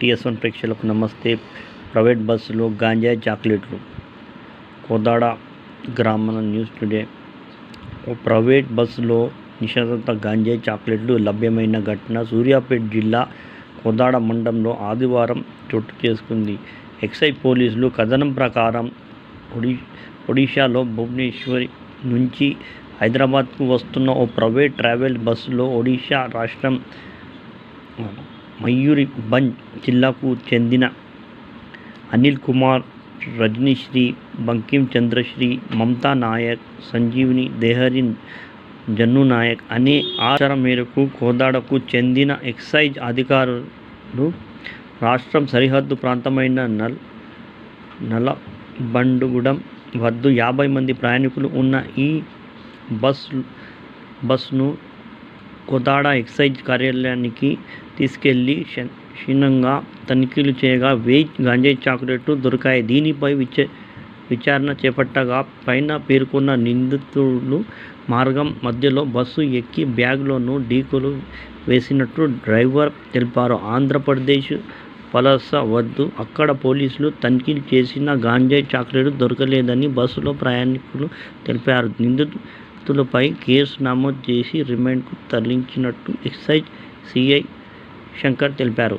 TS one ప్రేక్షకులకు నమస్తే. Private బస్సులో గాంజా చాక్లెట్లు. కోదాడ గ్రామాల న్యూస్ టుడే. ఓ ప్రైవేట్ బస్సులో నిషేధిత గాంజా చాక్లెట్లు లభ్యమైన ఘటన సూర్యాపేట జిల్లా కోదాడ మండలంలో ఆదివారం చోటు చేసుకుంది. ఎక్సైజ్ పోలీసులు కథనం ప్రకారం ఒడి ఒడిశాలో భువనేశ్వరి నుంచి హైదరాబాద్కు వస్తున్న ఓ ప్రైవేట్ ట్రావెల్ బస్సులో ఒడిశా రాష్ట్రం మయూరి బంజ్ జిల్లాకు చెందిన అనిల్ కుమార్ రజనీశ్రీ బంకిం చంద్రశ్రీ మమతా నాయక్ సంజీవిని దేహరి జన్ను నాయక్ అనే ఆచారం మేరకు కోదాడకు చెందిన ఎక్సైజ్ అధికారులు రాష్ట్రం సరిహద్దు ప్రాంతమైన నల్ నల్లబండుగూడెం వద్ద యాభై మంది ప్రయాణికులు ఉన్న ఈ బస్ బస్ను కోదాడ ఎక్సైజ్ కార్యాలయానికి తీసుకెళ్ళి క్షుణ్ణంగా తనిఖీలు చేయగా వెయ్యి గాంజాయి చాక్లెట్లు దొరికాయి. దీనిపై విచ విచారణ చేపట్టగా పైన పేర్కొన్న నిందితులు మార్గం మధ్యలో బస్సు ఎక్కి బ్యాగ్లోనూ డీకులు వేసినట్టు డ్రైవర్ తెలిపారు. ఆంధ్రప్రదేశ్ పలాస వద్దు. అక్కడ పోలీసులు తనిఖీలు చేసిన గాంజాయి చాక్లెట్ దొరకలేదని బస్సులో ప్రయాణికులు తెలిపారు. నిందితులపై కేసు నమోదు చేసి రిమాండ్కు తరలించినట్టు ఎక్సైజ్ సిఐ శంకర్ తెలిపారు.